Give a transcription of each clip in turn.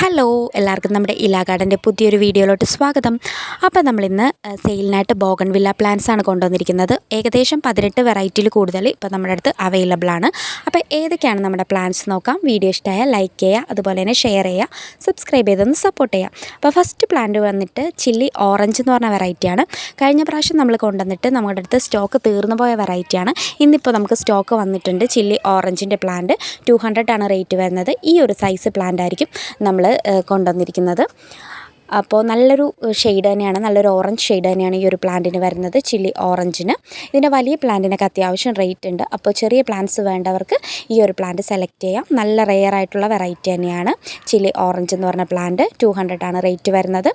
Hello എല്ലാവർക്കും നമ്മുടെ ഇലാ ഗാർഡന്റെ പുതിയൊരു വീഡിയോയിലോട്ട് സ്വാഗതം. അപ്പോൾ നമ്മളിന്ന് സെയിലിനായിട്ട് ബോഗൺ വില്ല പ്ലാന്റ്സ് ആണ് കൊണ്ടുവന്നിരിക്കുന്നത്. ഏകദേശം പതിനെട്ട് വെറൈറ്റിയിൽ കൂടുതൽ ഇപ്പോൾ നമ്മുടെ അടുത്ത് അവൈലബിൾ ആണ്. അപ്പോൾ ഏതൊക്കെയാണ് നമ്മുടെ പ്ലാന്റ്സ് നോക്കാം. വീഡിയോ ഇഷ്ടമായാൽ ലൈക്ക് ചെയ്യുക അതുപോലെ തന്നെ ഷെയർ ചെയ്യുക സബ്സ്ക്രൈബ് ചെയ്തൊന്ന് സപ്പോർട്ട് ചെയ്യുക. അപ്പോൾ ഫസ്റ്റ് പ്ലാന്റ് വന്നിട്ട് ചില്ലി ഓറഞ്ച് എന്ന് പറഞ്ഞ വെറൈറ്റിയാണ് കഴിഞ്ഞ പ്രാവശ്യം നമ്മൾ കൊണ്ടുവന്നിട്ട് നമ്മുടെ അടുത്ത് സ്റ്റോക്ക് തീർന്നു പോയ വെറൈറ്റിയാണ് ഇന്നിപ്പോൾ നമുക്ക് സ്റ്റോക്ക് വന്നിട്ടുണ്ട് ചില്ലി ഓറഞ്ചിന്റെ പ്ലാന്റ് ടു ആണ് റേറ്റ് വരുന്നത്. ഈ ഒരു സൈസ് പ്ലാന്റ് ആയിരിക്കും നമ്മൾ കൊണ്ടുവന്നിരിക്കുന്നത്. അപ്പോൾ നല്ലൊരു ഷെയ്ഡ് തന്നെയാണ്. നല്ലൊരു ഓറഞ്ച് ഷെയ്ഡ് തന്നെയാണ് ഈ ഒരു പ്ലാന്റിന് വരുന്നത്. ചില്ലി ഓറഞ്ചിന് ഇതിന്റെ വലിയ പ്ലാന്റിനൊക്കെ അത്യാവശ്യം റേറ്റ് ഉണ്ട്. അപ്പോൾ ചെറിയ പ്ലാന്റ്സ് വേണ്ടവർക്ക് ഈ ഒരു പ്ലാന്റ് സെലക്ട് ചെയ്യാം. നല്ല റെയർ ആയിട്ടുള്ള വെറൈറ്റി തന്നെയാണ്. ചില്ലി ഓറഞ്ച് എന്ന് പറഞ്ഞ പ്ലാന്റ് ടു ആണ് റേറ്റ് വരുന്നത്.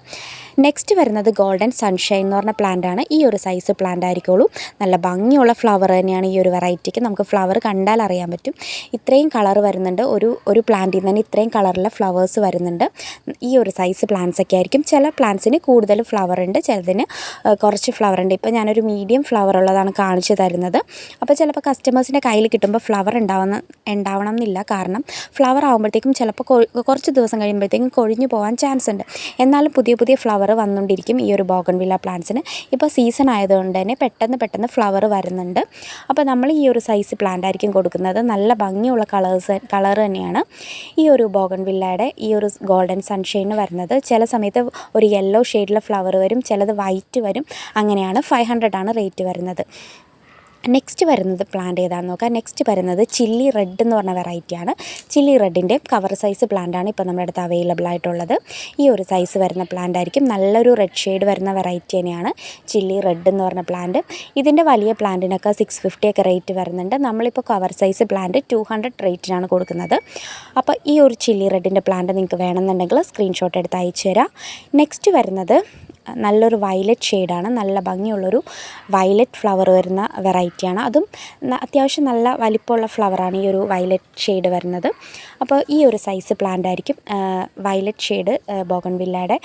നെക്സ്റ്റ് വരുന്നത് ഗോൾഡൻ സൺഷൈൻ എന്ന് പറഞ്ഞ പ്ലാന്റ് ആണ്. ഈ ഒരു സൈസ് പ്ലാന്റ് ആയിരിക്കുള്ളൂ. നല്ല ഭംഗിയുള്ള ഫ്ലവർ തന്നെയാണ് ഈ ഒരു വെറൈറ്റിക്ക് നമുക്ക് ഫ്ലവർ കണ്ടാൽ അറിയാൻ പറ്റും. ഇത്രയും കളർ വരുന്നുണ്ട്. ഒരു ഒരു പ്ലാന്റിൽ നിന്ന് തന്നെ ഇത്രയും കളറിലെ ഫ്ലവേഴ്സ് വരുന്നുണ്ട്. ഈ ഒരു സൈസ് പ്ലാന്റ്സ് ഒക്കെ ആയിരിക്കും ചില പ്ലാന്റ്സിന് കൂടുതൽ ഫ്ലവർ ഉണ്ട്. ചിലതിന് കുറച്ച് ഫ്ലവർ ഉണ്ട്. ഇപ്പോൾ ഞാനൊരു മീഡിയം ഫ്ലവർ ഉള്ളതാണ് കാണിച്ചു തരുന്നത്. അപ്പോൾ ചിലപ്പോൾ കസ്റ്റമേഴ്സിന്റെ കയ്യിൽ കിട്ടുമ്പോൾ ഫ്ലവർ ഉണ്ടാവുന്ന ഉണ്ടാവണം എന്നില്ല കാരണം ഫ്ലവർ ആകുമ്പോഴത്തേക്കും ചിലപ്പോൾ കുറച്ച് ദിവസം കഴിയുമ്പോഴത്തേക്കും കൊഴിഞ്ഞു പോകാൻ ചാൻസ് ഉണ്ട്. എന്നാലും പുതിയ പുതിയ ഫ്ലവർ വന്നുകൊണ്ടിരിക്കും ഈ ഒരു ബോഗൺവില്ല പ്ലാന്റ്സിന് ഇപ്പോൾ സീസൺ ആയതുകൊണ്ട് തന്നെ പെട്ടെന്ന് പെട്ടെന്ന് ഫ്ലവർ വരുന്നുണ്ട്. അപ്പോൾ നമ്മൾ ഈ ഒരു സൈസ് പ്ലാന്റ് ആയിരിക്കും കൊടുക്കുന്നത്. നല്ല ഭംഗിയുള്ള കളേഴ്സ് കളർ തന്നെയാണ് ഈ ഒരു ബോഗൺവില്ലയുടെ ഈ ഒരു ഗോൾഡൻ സൺഷൈൻ വരുന്നത്. ചില സമയത്ത് ഒരു യെല്ലോ ഷെയ്ഡിലെ ഫ്ലവർ വരും ചിലത് വൈറ്റ് വരും. അങ്ങനെയാണ് ഫൈവ് ഹൺഡ്രഡാണ് റേറ്റ് വരുന്നത്. നെക്സ്റ്റ് വരുന്നത് പ്ലാന്റ് ഏതാണെന്ന് നോക്കാം. നെക്സ്റ്റ് വരുന്നത് ചില്ലി റെഡ് എന്ന് പറഞ്ഞ വെറൈറ്റിയാണ് ചില്ലി റെഡിന്റെ കവർ സൈസ് പ്ലാന്റാണ് ഇപ്പോൾ നമ്മുടെ അടുത്ത് അവൈലബിൾ ആയിട്ടുള്ളത്. ഈ ഒരു സൈസ് വരുന്ന പ്ലാന്റ് ആയിരിക്കും. നല്ലൊരു റെഡ് ഷെയ്ഡ് വരുന്ന വെറൈറ്റി തന്നെയാണ് ചില്ലി റെഡ് എന്ന് പറഞ്ഞ പ്ലാന്റ് ഇതിന്റെ വലിയ പ്ലാന്റിനൊക്കെ സിക്സ് ഫിഫ്റ്റിയൊക്കെ റേറ്റ് വരുന്നുണ്ട്. നമ്മളിപ്പോൾ cover size plant two hundred റേറ്റിനാണ് കൊടുക്കുന്നത്. അപ്പോൾ ഈ ഒരു ചില്ലി റെഡിന്റെ പ്ലാന്റ് നിങ്ങൾക്ക് വേണമെന്നുണ്ടെങ്കിൽ സ്ക്രീൻഷോട്ട് എടുത്ത് അയച്ചു തരാം നെക്സ്റ്റ് വരുന്നത് നല്ലൊരു വയലറ്റ് ഷെയ്ഡാണ്. നല്ല ഭംഗിയുള്ളൊരു വയലറ്റ് ഫ്ലവർ വരുന്ന വെറൈറ്റിയാണ്. അതും അത്യാവശ്യം നല്ല വലിപ്പമുള്ള ഫ്ലവറാണ് ഈ ഒരു വയലറ്റ് ഷെയ്ഡ് വരുന്നത്. അപ്പോൾ ഈ ഒരു സൈസ് പ്ലാന്റ് ആയിരിക്കും വയലറ്റ് ഷെയ്ഡ് ബോഗൺവില്ലയുടെ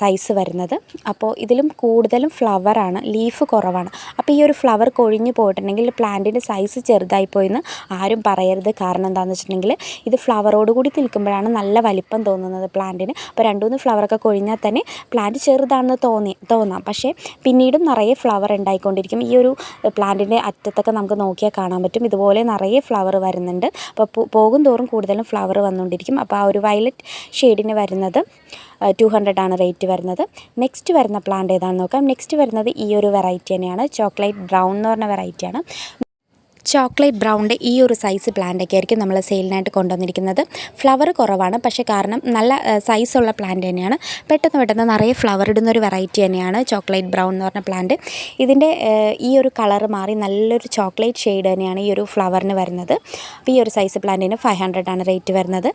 സൈസ് വരുന്നത്. അപ്പോൾ ഇതിലും കൂടുതലും ഫ്ലവറാണ് ലീഫ് കുറവാണ്. അപ്പോൾ ഈ ഒരു ഫ്ലവർ കൊഴിഞ്ഞു പോയിട്ടുണ്ടെങ്കിൽ പ്ലാന്റിന്റെ സൈസ് ചെറുതായി പോയെന്ന് ആരും പറയരുത്. കാരണം എന്താണെന്ന് വെച്ചിട്ടുണ്ടെങ്കിൽ ഇത് ഫ്ലവറോട് കൂടി നിൽക്കുമ്പോഴാണ് നല്ല വലിപ്പം തോന്നുന്നത് പ്ലാന്റിന്. അപ്പോൾ രണ്ട് മൂന്ന് ഫ്ലവറൊക്കെ കൊഴിഞ്ഞാൽ തന്നെ പ്ലാന്റ് ചെറുതാണെന്ന് തോന്നി തോന്നാം. പക്ഷേ പിന്നീടും നിറയെ ഫ്ലവർ ഉണ്ടായിക്കൊണ്ടിരിക്കും. ഈ ഒരു പ്ലാന്റിന്റെ അറ്റത്തൊക്കെ നമുക്ക് നോക്കിയാൽ കാണാൻ പറ്റും. ഇതുപോലെ നിറയെ ഫ്ലവർ വരുന്നുണ്ട്. അപ്പോൾ പോകും തോറും കൂടുതലും ഫ്ലവർ വന്നുകൊണ്ടിരിക്കും. അപ്പോൾ ആ ഒരു വയലറ്റ് ഷെയ്ഡിന് വരുന്നത് ടു ഹൺഡ്രഡ് ആണ് റേറ്റ് വരുന്നത്. നെക്സ്റ്റ് വരുന്ന പ്ലാന്റ് ഏതാണെന്ന് നോക്കാം. നെക്സ്റ്റ് വരുന്നത് ഈ ഒരു വെറൈറ്റി തന്നെയാണ്. ചോക്ലേറ്റ് ബ്രൗൺ എന്ന് പറഞ്ഞ വെറൈറ്റിയാണ് ചോക്ലേറ്റ് ബ്രൗണിന്റെ ഈ ഒരു സൈസ് പ്ലാന്റൊക്കെ ആയിരിക്കും നമ്മൾ സെയിലിനായിട്ട് കൊണ്ടുവന്നിരിക്കുന്നത്. ഫ്ലവർ കുറവാണ് പക്ഷേ കാരണം നല്ല സൈസുള്ള പ്ലാന്റ് തന്നെയാണ്. പെട്ടെന്ന് പെട്ടെന്ന് നിറയെ ഫ്ലവർ ഇടുന്ന ഒരു വെറൈറ്റി തന്നെയാണ് ചോക്ലേറ്റ് ബ്രൗൺ എന്ന് പറഞ്ഞ പ്ലാന്റ് ഇതിന്റെ ഈ ഒരു കളർ മാറി നല്ലൊരു ചോക്ലേറ്റ് ഷെയ്ഡ് തന്നെയാണ് ഈ ഒരു ഫ്ലവറിന് വരുന്നത്. അപ്പോൾ ഈ ഒരു സൈസ് പ്ലാന്റിന് ഫൈവ് ഹൺഡ്രഡാണ് റേറ്റ് വരുന്നത്.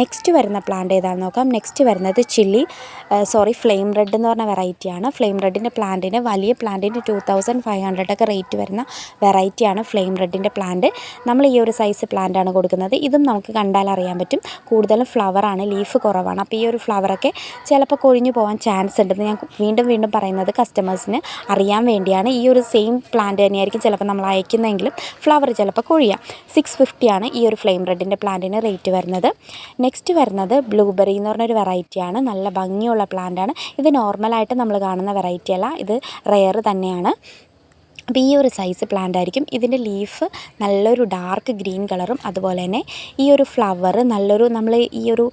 നെക്സ്റ്റ് വരുന്ന പ്ലാന്റ് ഏതാണെന്ന് നോക്കാം. നെക്സ്റ്റ് വരുന്നത് ചില്ലി സോറി ഫ്ലെയിം റെഡ് എന്ന് പറഞ്ഞ വെറൈറ്റിയാണ് ഫ്ലെയിം റെഡിന്റെ പ്ലാന്റിന് വലിയ പ്ലാന്റിന് ടു തൗസൻഡ് ഫൈവ് ഹൺഡ്രഡൊക്കെ റേറ്റ് വരുന്ന വെറൈറ്റിയാണ് ഫ്ലെയിം റെഡിന്റെ പ്ലാന്റ് നമ്മൾ ഈ ഒരു സൈസ് പ്ലാന്റാണ് കൊടുക്കുന്നത്. ഇതും നമുക്ക് കണ്ടാൽ അറിയാൻ പറ്റും. കൂടുതലും ഫ്ലവറാണ് ലീഫ് കുറവാണ്. അപ്പോൾ ഈ ഒരു ഫ്ലവറൊക്കെ ചിലപ്പോൾ കൊഴിഞ്ഞു പോകാൻ ചാൻസ് ഉണ്ടെന്ന് ഞാൻ വീണ്ടും വീണ്ടും പറയുന്നത് കസ്റ്റമേഴ്സിന് അറിയാൻ വേണ്ടിയാണ്. ഈ ഒരു സെയിം പ്ലാന്റ് തന്നെയായിരിക്കും ചിലപ്പോൾ നമ്മൾ അയക്കുന്നതെങ്കിലും ഫ്ലവർ ചിലപ്പോൾ കൊഴിയാം. സിക്സ് ഫിഫ്റ്റിയാണ് ഈ ഒരു ഫ്ലെയിം റെഡിന്റെ പ്ലാന്റിന് റേറ്റ് വരുന്നത്. നെക്സ്റ്റ് വരുന്നത് ബ്ലൂബെറി എന്ന് പറഞ്ഞൊരു വെറൈറ്റിയാണ് നല്ല ഭംഗിയുള്ള പ്ലാന്റാണ് ഇത് നോർമലായിട്ട് നമ്മൾ കാണുന്ന വെറൈറ്റി അല്ല. ഇത് റെയർ തന്നെയാണ്. അപ്പോൾ ഈ ഒരു സൈസ് പ്ലാന്റ് ആയിരിക്കും. ഇതിന്റെ ലീഫ് നല്ലൊരു ഡാർക്ക് ഗ്രീൻ കളറും അതുപോലെ തന്നെ ഈ ഒരു ഫ്ലവർ നല്ലൊരു നമ്മൾ ഈ ഒരു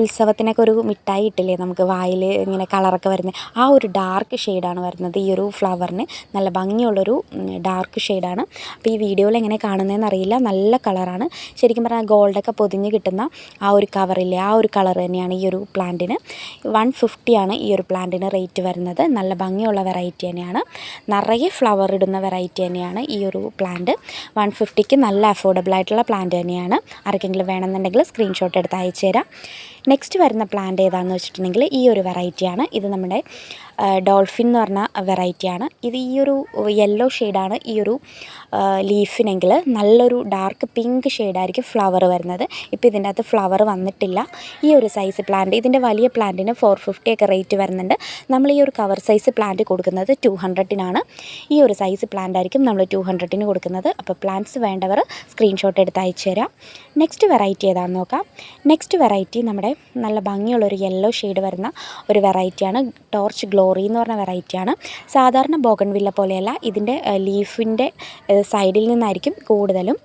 ഉത്സവത്തിനൊക്കെ ഒരു മിഠായി ഇട്ടില്ലേ നമുക്ക് വായിൽ ഇങ്ങനെ കളറൊക്കെ വരുന്നത് ആ ഒരു ഡാർക്ക് ഷെയ്ഡാണ് വരുന്നത് ഈ ഒരു ഫ്ലവറിന് നല്ല ഭംഗിയുള്ളൊരു ഡാർക്ക് ഷെയ്ഡാണ് അപ്പോൾ ഈ വീഡിയോയിൽ എങ്ങനെ കാണുന്നതെന്ന് അറിയില്ല. നല്ല കളറാണ് ശരിക്കും പറഞ്ഞാൽ ഗോൾഡൊക്കെ പൊതിഞ്ഞ് കിട്ടുന്ന ആ ഒരു കവറില്ലേ ആ ഒരു കളർ തന്നെയാണ് ഈ ഒരു പ്ലാന്റിന് വൺ ഫിഫ്റ്റിയാണ് ഈ ഒരു പ്ലാന്റിന് റേറ്റ് വരുന്നത്. നല്ല ഭംഗിയുള്ള വെറൈറ്റി തന്നെയാണ്. നിറയെ ഫ്ലവർ ഇടുന്ന വെറൈറ്റി തന്നെയാണ് ഈ ഒരു പ്ലാന്റ് വൺ ഫിഫ്റ്റിക്ക് നല്ല അഫോർഡബിൾ ആയിട്ടുള്ള പ്ലാന്റ് തന്നെയാണ്. ആർക്കെങ്കിലും വേണമെന്നുണ്ടെങ്കിൽ സ്ക്രീൻഷോട്ട് എടുത്ത് അയച്ചു തരാം നെക്സ്റ്റ് വരുന്ന പ്ലാന്റ് ഏതാണെന്ന് വെച്ചിട്ടുണ്ടെങ്കിൽ ഈ ഒരു വെറൈറ്റിയാണ് ഇത് നമ്മുടെ ഡോൾഫിൻ എന്ന് പറഞ്ഞ വെറൈറ്റിയാണ് ഇത് ഈ ഒരു യെല്ലോ ഷെയ്ഡാണ് ഈ ഒരു ലീഫിനെങ്കിൽ നല്ലൊരു ഡാർക്ക് പിങ്ക് ഷെയ്ഡായിരിക്കും ഫ്ലവർ വരുന്നത്. ഇപ്പോൾ ഇതിന്റെ അകത്ത് ഫ്ലവർ വന്നിട്ടില്ല. ഈ ഒരു സൈസ് പ്ലാന്റ് ഇതിന്റെ വലിയ പ്ലാന്റിന് ഫോർ ഫിഫ്റ്റി ഒക്കെ റേറ്റ് വരുന്നുണ്ട്. നമ്മൾ ഈ ഒരു കവർ സൈസ് പ്ലാന്റ് കൊടുക്കുന്നത് ടു ഹൺഡ്രഡിനാണ് ഈ ഒരു സൈസ് പ്ലാന്റ് ആയിരിക്കും നമ്മൾ ടു ഹൺഡ്രഡിന് കൊടുക്കുന്നത്. അപ്പോൾ പ്ലാന്റ്സ് വേണ്ടവർ സ്ക്രീൻഷോട്ട് എടുത്ത് അയച്ചു തരാം നെക്സ്റ്റ് വെറൈറ്റി ഏതാണെന്ന് നോക്കാം. നെക്സ്റ്റ് വെറൈറ്റി നമ്മുടെ നല്ല ഭംഗിയുള്ളൊരു യെല്ലോ ഷെയ്ഡ് വരുന്ന ഒരു വെറൈറ്റിയാണ് ടോർച്ച് ഗ്ലോറി എന്ന് പറഞ്ഞ വെറൈറ്റിയാണ് സാധാരണ ബോഗൺവില്ല പോലെയല്ല ഇതിന്റെ ലീഫിന്റെ സൈഡിൽ നിന്നായിരിക്കും കൂടുതലും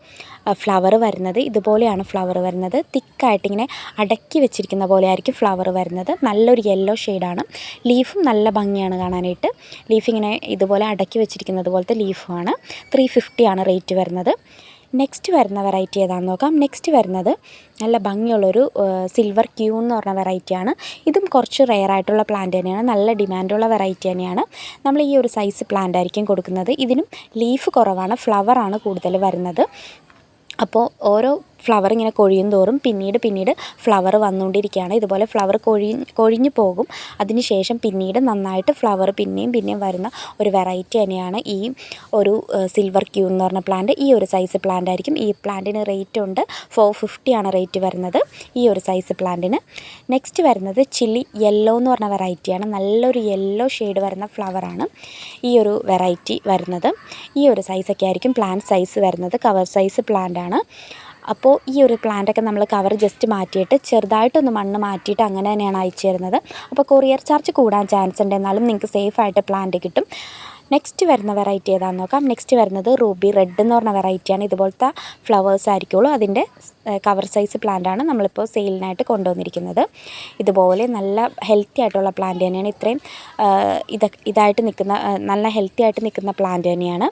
ഫ്ലവർ വരുന്നത്. ഇതുപോലെയാണ് ഫ്ലവർ വരുന്നത്. തിക്കായിട്ട് ഇങ്ങനെ അടക്കി വെച്ചിരിക്കുന്ന പോലെ ആയിരിക്കും ഫ്ലവർ വരുന്നത്. നല്ലൊരു യെല്ലോ ഷെയ്ഡാണ് ലീഫും നല്ല ഭംഗിയാണ് കാണാനായിട്ട്. ലീഫ് ഇങ്ങനെ ഇതുപോലെ അടക്കി വെച്ചിരിക്കുന്നത് പോലത്തെ ലീഫുമാണ് ത്രീ ഫിഫ്റ്റിയാണ് റേറ്റ് വരുന്നത്. നെക്സ്റ്റ് വരുന്ന വെറൈറ്റി ഏതാണെന്ന് നോക്കാം. നെക്സ്റ്റ് വരുന്നത് നല്ല ഭംഗിയുള്ളൊരു സിൽവർ ക്യൂ എന്ന് പറഞ്ഞ വെറൈറ്റിയാണ് ഇതും കുറച്ച് റെയർ ആയിട്ടുള്ള പ്ലാന്റ് തന്നെയാണ്. നല്ല ഡിമാൻഡുള്ള വെറൈറ്റി തന്നെയാണ്. നമ്മൾ ഈ ഒരു സൈസ് പ്ലാന്റ് ആയിരിക്കും കൊടുക്കുന്നത്. ഇതിനും ലീഫ് കുറവാണ് ഫ്ലവറാണ് കൂടുതൽ വരുന്നത്. അപ്പോൾ ഓരോ ഫ്ലവർ ഇങ്ങനെ കൊഴിയും തോറും പിന്നീട് പിന്നീട് ഫ്ലവർ വന്നുകൊണ്ടിരിക്കുകയാണ്. ഇതുപോലെ ഫ്ലവർ കൊഴി കൊഴിഞ്ഞു പോകും. അതിനുശേഷം പിന്നീട് നന്നായിട്ട് ഫ്ലവർ പിന്നെയും പിന്നെയും വരുന്ന ഒരു വെറൈറ്റി തന്നെയാണ് ഈ ഒരു സിൽവർ ക്യൂ എന്ന് പറഞ്ഞ പ്ലാന്റ് ഈ ഒരു സൈസ് പ്ലാന്റ് ആയിരിക്കും. ഈ പ്ലാന്റിന് റേറ്റ് ഉണ്ട് ഫോർ ഫിഫ്റ്റിയാണ് റേറ്റ് വരുന്നത് ഈ ഒരു സൈസ് പ്ലാന്റിന് നെക്സ്റ്റ് വരുന്നത് ചില്ലി യെല്ലോ എന്ന് പറഞ്ഞ വെറൈറ്റിയാണ് നല്ലൊരു യെല്ലോ ഷെയ്ഡ് വരുന്ന ഫ്ലവറാണ് ഈ ഒരു വെറൈറ്റി വരുന്നത്. ഈ ഒരു സൈസൊക്കെ ആയിരിക്കും പ്ലാന്റ് സൈസ് വരുന്നത്. കവർ സൈസ് പ്ലാന്റ് ആണ്. അപ്പോൾ ഈ ഒരു പ്ലാന്റൊക്കെ നമ്മൾ കവർ ജസ്റ്റ് മാറ്റിയിട്ട് ചെറുതായിട്ടൊന്ന് മണ്ണ് മാറ്റിയിട്ട് അങ്ങനെ തന്നെയാണ് അയച്ചു തരുന്നത്. അപ്പോൾ കൊറിയർ ചാർജ് കൂടാൻ ചാൻസ് ഉണ്ട്. എന്നാലും നിങ്ങൾക്ക് സേഫ് ആയിട്ട് പ്ലാന്റ് കിട്ടും. നെക്സ്റ്റ് വരുന്ന വെറൈറ്റി ഏതാണെന്ന് നോക്കാം. നെക്സ്റ്റ് വരുന്നത് റൂബി റെഡ് എന്ന് പറഞ്ഞ വെറൈറ്റിയാണ് ഇതുപോലത്തെ ഫ്ലവേഴ്സ് ആയിരിക്കുള്ളൂ. അതിന്റെ കവർ സൈസ് പ്ലാന്റാണ് നമ്മളിപ്പോൾ സെയിലിനായിട്ട് കൊണ്ടുവന്നിരിക്കുന്നത്. ഇതുപോലെ നല്ല ഹെൽത്തി ആയിട്ടുള്ള പ്ലാന്റ് തന്നെയാണ്. ഇത്രയും ഇത് ഇതായിട്ട് നിൽക്കുന്ന നല്ല ഹെൽത്തി ആയിട്ട് നിൽക്കുന്ന പ്ലാന്റ് തന്നെയാണ്.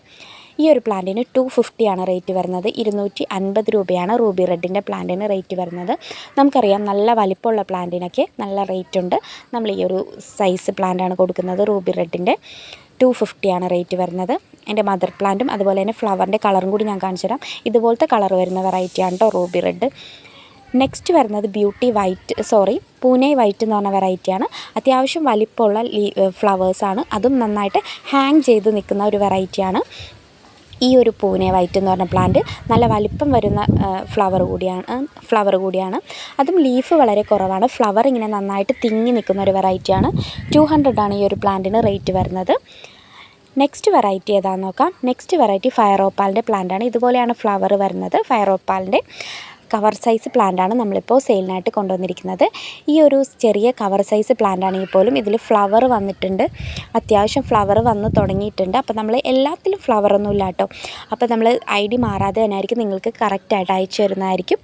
ഈ ഒരു പ്ലാന്റിന് ടു ഫിഫ്റ്റിയാണ് റേറ്റ് വരുന്നത്. ഇരുന്നൂറ്റി അൻപത് രൂപയാണ് റൂബി റെഡിന്റെ പ്ലാന്റിന് റേറ്റ് വരുന്നത്. നമുക്കറിയാം നല്ല വലിപ്പമുള്ള പ്ലാന്റിനൊക്കെ നല്ല റേറ്റ് ഉണ്ട്. നമ്മൾ ഈ ഒരു സൈസ് പ്ലാന്റാണ് കൊടുക്കുന്നത് റൂബി റെഡിന്റെ ടു ഫിഫ്റ്റിയാണ് റേറ്റ് വരുന്നത്. എന്റെ മദർ പ്ലാന്റും അതുപോലെ തന്നെ ഫ്ലവറിന്റെ കളറും കൂടി ഞാൻ കാണിച്ചു തരാം. ഇതുപോലത്തെ കളർ വരുന്ന വെറൈറ്റിയാണ് കേട്ടോ റൂബി റെഡ്. നെക്സ്റ്റ് വരുന്നത് beauty white sorry Pune white എന്ന് പറഞ്ഞ വെറൈറ്റിയാണ് അത്യാവശ്യം വലിപ്പമുള്ള ഫ്ലവേഴ്സാണ് അതും നന്നായിട്ട് ഹാങ് ചെയ്ത് നിൽക്കുന്ന ഒരു വെറൈറ്റിയാണ് ഈ ഒരു പൂനെ വൈറ്റ് എന്ന് പറഞ്ഞ പ്ലാന്റ് നല്ല വലിപ്പം വരുന്ന ഫ്ലവർ കൂടിയാണ് ഫ്ലവർ കൂടിയാണ്. അതും ലീഫ് വളരെ കുറവാണ്. ഫ്ലവർ ഇങ്ങനെ നന്നായിട്ട് തിങ്ങി നിൽക്കുന്ന ഒരു വെറൈറ്റിയാണ് ടു ഹൺഡ്രഡാണ് ഈ ഒരു പ്ലാന്റിന് റേറ്റ് വരുന്നത്. നെക്സ്റ്റ് വെറൈറ്റി ഏതാണെന്ന് നോക്കാം. നെക്സ്റ്റ് വെറൈറ്റി ഫയർ ഓപ്പാലിന്റെ പ്ലാന്റാണ് ഇതുപോലെയാണ് ഫ്ലവർ വരുന്നത് ഫയർ ഓപ്പാലിന്റെ കവർ സൈസ് പ്ലാന്റാണ് നമ്മളിപ്പോൾ സെയിലിനായിട്ട് കൊണ്ടുവന്നിരിക്കുന്നത്. ഈ ഒരു ചെറിയ കവർ സൈസ് പ്ലാന്റ് ആണെങ്കിൽ പോലും ഇതിൽ ഫ്ലവർ വന്നിട്ടുണ്ട്. അത്യാവശ്യം ഫ്ലവർ വന്ന് തുടങ്ങിയിട്ടുണ്ട്. അപ്പോൾ നമ്മൾ എല്ലാത്തിലും ഫ്ലവർ ഒന്നും ഇല്ല കേട്ടോ. അപ്പോൾ നമ്മൾ ഐ ഡി മാറാതെ തന്നെ ആയിരിക്കും നിങ്ങൾക്ക് കറക്റ്റായിട്ട് അയച്ചു തരുന്നതായിരിക്കും.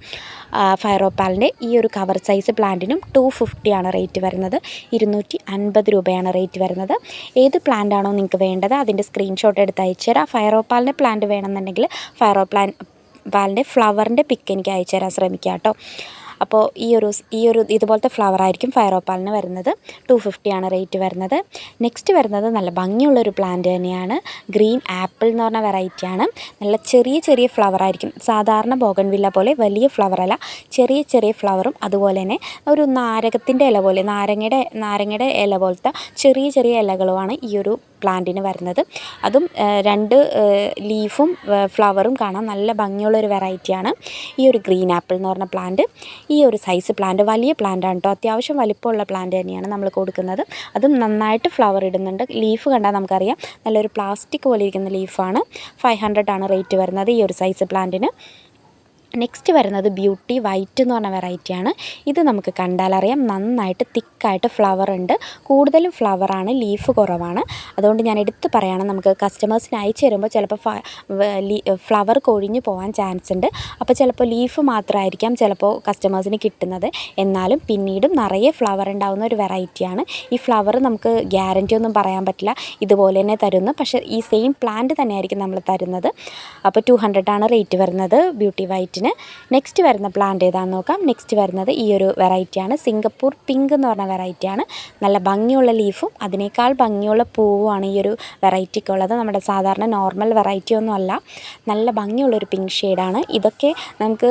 ഫയറോപ്പാലിന്റെ ഈ ഒരു കവർ സൈസ് പ്ലാന്റിനും ടു ഫിഫ്റ്റിയാണ് റേറ്റ് വരുന്നത്. ഇരുന്നൂറ്റി അൻപത് രൂപയാണ് റേറ്റ് വരുന്നത്. ഏത് പ്ലാന്റ് ആണോ നിങ്ങൾക്ക് വേണ്ടത് അതിന്റെ സ്ക്രീൻഷോട്ട് എടുത്ത് അയച്ചു തരാം ഫയറോപ്പാലിന്റെ പ്ലാന്റ് വേണമെന്നുണ്ടെങ്കിൽ ഫയറോ പ്ലാൻ പാലിന്റെ ഫ്ലവറിന്റെ പിക്ക് എനിക്ക് അയച്ചു തരാൻ ശ്രമിക്കാം കേട്ടോ. അപ്പോൾ ഈ ഒരു ഈ ഒരു ഇതുപോലത്തെ ഫ്ലവർ ആയിരിക്കും ഫയർ ഓപ്പാലിന് വരുന്നത് ടു ഫിഫ്റ്റിയാണ് റേറ്റ് വരുന്നത്. നെക്സ്റ്റ് വരുന്നത് നല്ല ഭംഗിയുള്ളൊരു പ്ലാന്റ് തന്നെയാണ്. ഗ്രീൻ ആപ്പിൾ എന്ന് പറഞ്ഞ വെറൈറ്റിയാണ് നല്ല ചെറിയ ചെറിയ ഫ്ലവർ ആയിരിക്കും. സാധാരണ ബോഗൺവില്ല പോലെ വലിയ ഫ്ലവർ അല്ല ചെറിയ ചെറിയ ഫ്ലവറും അതുപോലെ തന്നെ ഒരു നാരകത്തിന്റെ ഇല പോലെ നാരങ്ങയുടെ നാരങ്ങയുടെ ഇല പോലത്തെ ചെറിയ ചെറിയ ഇലകളുമാണ് ഈ ഒരു പ്ലാന്റിന് വരുന്നത്. അതും രണ്ട് ലീഫും ഫ്ലവറും കാണാൻ നല്ല ഭംഗിയുള്ള ഒരു വെറൈറ്റിയാണ് ഈ ഒരു ഗ്രീൻ ആപ്പിൾ എന്ന് പറഞ്ഞ പ്ലാന്റ്. ഈ ഒരു സൈസ് പ്ലാന്റ് വലിയ പ്ലാന്റാണ് കേട്ടോ അത്യാവശ്യം വലിപ്പമുള്ള പ്ലാന്റ് തന്നെയാണ് നമ്മൾ കൊടുക്കുന്നത്. അതും നന്നായിട്ട് ഫ്ലവർ ഇടുന്നുണ്ട്. ലീഫ് കണ്ടാൽ നമുക്കറിയാം. നല്ലൊരു പ്ലാസ്റ്റിക് പോലെ ഇരിക്കുന്ന ലീഫാണ്. ഫൈവ് ഹൺഡ്രഡ് ആണ് റേറ്റ് വരുന്നത് ഈ ഒരു സൈസ് പ്ലാന്റിന്. നെക്സ്റ്റ് വരുന്നത് ബ്യൂട്ടി വൈറ്റ് എന്ന് പറഞ്ഞ വെറൈറ്റിയാണ് ഇത് നമുക്ക് കണ്ടാലറിയാം നന്നായിട്ട് തിക്കായിട്ട് ഫ്ലവർ ഉണ്ട്. കൂടുതലും ഫ്ലവറാണ് ലീഫ് കുറവാണ്. അതുകൊണ്ട് ഞാൻ എടുത്ത് പറയുകയാണ് നമുക്ക് കസ്റ്റമേഴ്സിന് അയച്ചു തരുമ്പോൾ ചിലപ്പോൾ ഫ്ലവർ കൊഴിഞ്ഞു പോകാൻ ചാൻസ് ഉണ്ട്. അപ്പോൾ ചിലപ്പോൾ ലീഫ് മാത്രമായിരിക്കാം ചിലപ്പോൾ കസ്റ്റമേഴ്സിന് കിട്ടുന്നത്. എന്നാലും പിന്നീടും നിറയെ ഫ്ലവർ ഉണ്ടാകുന്ന ഒരു വെറൈറ്റിയാണ് ഈ ഫ്ലവർ നമുക്ക് ഗ്യാരന്റി ഒന്നും പറയാൻ പറ്റില്ല. ഇതുപോലെ തന്നെ തരുന്നു. പക്ഷേ ഈ സെയിം പ്ലാന്റ് തന്നെയായിരിക്കും നമ്മൾ തരുന്നത്. അപ്പോൾ ടു ആണ് റേറ്റ് വരുന്നത് ബ്യൂട്ടി വൈറ്റിന് നെക്സ്റ്റ് വരുന്ന പ്ലാന്റ് ഏതാണെന്ന് നോക്കാം. നെക്സ്റ്റ് വരുന്നത് ഈ ഒരു വെറൈറ്റിയാണ് സിംഗപ്പൂർ പിങ്ക് എന്ന് പറഞ്ഞ വെറൈറ്റിയാണ് നല്ല ഭംഗിയുള്ള ലീഫും അതിനേക്കാൾ ഭംഗിയുള്ള പൂവുമാണ് ഈ ഒരു വെറൈറ്റിക്കുള്ളത് നമ്മുടെ സാധാരണ നോർമൽ വെറൈറ്റി ഒന്നും അല്ല. നല്ല ഭംഗിയുള്ളൊരു പിങ്ക് ഷെയ്ഡാണ് ഇതൊക്കെ നമുക്ക്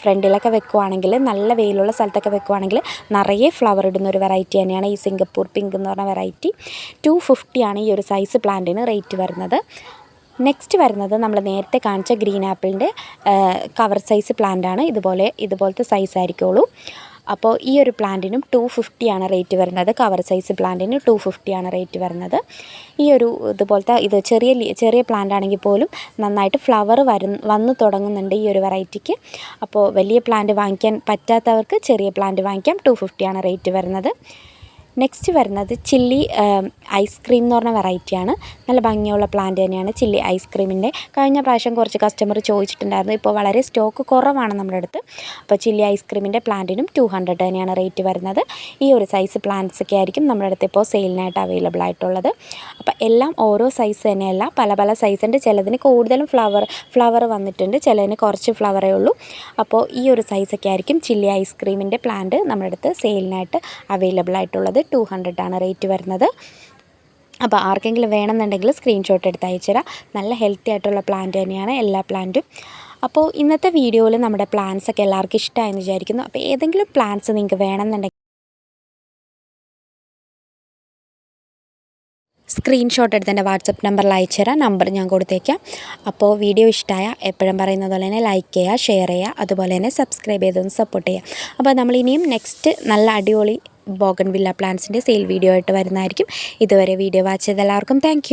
ഫ്രണ്ടിലൊക്കെ വെക്കുവാണെങ്കിൽ നല്ല വെയിലുള്ള സ്ഥലത്തൊക്കെ വെക്കുവാണെങ്കിൽ നിറയെ ഫ്ലവർ ഇടുന്ന ഒരു വെറൈറ്റി തന്നെയാണ് ഈ സിംഗപ്പൂർ പിങ്ക് എന്ന് പറഞ്ഞ വെറൈറ്റി ടു ഫിഫ്റ്റിയാണ് ഈ ഒരു സൈസ് പ്ലാന്റിന് റേറ്റ് വരുന്നത്. നെക്സ്റ്റ് വരുന്നത് നമ്മൾ നേരത്തെ കാണിച്ച ഗ്രീൻ ആപ്പിളിന്റെ കവർ സൈസ് പ്ലാന്റ് ആണ്. ഇതുപോലെ ഇതുപോലത്തെ സൈസ് ആയിരിക്കുള്ളൂ. അപ്പോൾ ഈ ഒരു പ്ലാന്റിനും ടു ഫിഫ്റ്റിയാണ് റേറ്റ് വരുന്നത്. കവർ സൈസ് പ്ലാന്റിന് ടു ഫിഫ്റ്റിയാണ് റേറ്റ് വരുന്നത്. ഈ ഒരു ഇതുപോലത്തെ ഇത് ചെറിയ ചെറിയ പ്ലാന്റ് ആണെങ്കിൽ പോലും നന്നായിട്ട് ഫ്ലവർ വരു വന്ന് തുടങ്ങുന്നുണ്ട് ഈ ഒരു വെറൈറ്റിക്ക് അപ്പോൾ വലിയ പ്ലാന്റ് വാങ്ങിക്കാൻ പറ്റാത്തവർക്ക് ചെറിയ പ്ലാന്റ് വാങ്ങിക്കാം. ടു ഫിഫ്റ്റിയാണ് റേറ്റ് വരുന്നത്. നെക്സ്റ്റ് വരുന്നത് ചില്ലി ഐസ്ക്രീം എന്ന് പറഞ്ഞ വെറൈറ്റിയാണ് നല്ല ഭംഗിയുള്ള പ്ലാന്റ് തന്നെയാണ് ചില്ലി ഐസ്ക്രീമിന്റെ കഴിഞ്ഞ പ്രാവശ്യം കുറച്ച് കസ്റ്റമർ ചോദിച്ചിട്ടുണ്ടായിരുന്നു. ഇപ്പോൾ വളരെ സ്റ്റോക്ക് കുറവാണ് നമ്മുടെ അടുത്ത്. അപ്പോൾ ചില്ലി ഐസ്ക്രീമിന്റെ പ്ലാന്റിനും ടു ഹൺഡ്രഡ് തന്നെയാണ് റേറ്റ് വരുന്നത്. ഈ ഒരു സൈസ് പ്ലാന്റ്സ് ഒക്കെ ആയിരിക്കും നമ്മുടെ അടുത്ത് ഇപ്പോൾ സെയിലിനായിട്ട് അവൈലബിൾ ആയിട്ടുള്ളത്. അപ്പോൾ എല്ലാം ഓരോ സൈസ് തന്നെയല്ല. പല പല സൈസ് ഉണ്ട്. ചിലതിന് കൂടുതലും ഫ്ലവർ ഫ്ലവർ വന്നിട്ടുണ്ട്. ചിലതിന് കുറച്ച് ഫ്ലവറേ ഉള്ളൂ. അപ്പോൾ ഈ ഒരു സൈസൊക്കെ ആയിരിക്കും ചില്ലി ഐസ്ക്രീമിന്റെ പ്ലാന്റ് നമ്മുടെ അടുത്ത് സെയിലിനായിട്ട് അവൈലബിൾ ആയിട്ടുള്ളത്. ടു ആണ് റേറ്റ് വരുന്നത്. അപ്പോൾ ആർക്കെങ്കിലും വേണമെന്നുണ്ടെങ്കിൽ സ്ക്രീൻഷോട്ട് എടുത്ത് അയച്ചുതരാം നല്ല ഹെൽത്തി ആയിട്ടുള്ള പ്ലാന്റ് തന്നെയാണ് എല്ലാ പ്ലാന്റും അപ്പോൾ ഇന്നത്തെ വീഡിയോയിൽ നമ്മുടെ പ്ലാന്റ്സ് ഒക്കെ എല്ലാവർക്കും ഇഷ്ടമായെന്ന് വിചാരിക്കുന്നു. അപ്പോൾ ഏതെങ്കിലും പ്ലാന്റ്സ് നിങ്ങൾക്ക് വേണമെന്നുണ്ടെങ്കിൽ സ്ക്രീൻഷോട്ട് എടുത്ത് എന്റെ വാട്സപ്പ് നമ്പറിൽ അയച്ചുതരാം നമ്പർ ഞാൻ കൊടുത്തേക്കാം. അപ്പോൾ വീഡിയോ ഇഷ്ടമായ എപ്പോഴും പറയുന്നത് പോലെ തന്നെ ലൈക്ക് ചെയ്യുക ഷെയർ ചെയ്യുക അതുപോലെ തന്നെ സബ്സ്ക്രൈബ് ചെയ്തൊന്ന് സപ്പോർട്ട് ചെയ്യുക. അപ്പോൾ നമ്മൾ ഇനിയും നെക്സ്റ്റ് നല്ല അടിപൊളി ബോഗൺ വില്ല പ്ലാന്റ്സിന്റെ സെയിൽ വീഡിയോ ആയിട്ട് വരുന്നതായിരിക്കും. ഇതുവരെ വീഡിയോ വാച്ച് ചെയ്ത എല്ലാവർക്കും താങ്ക്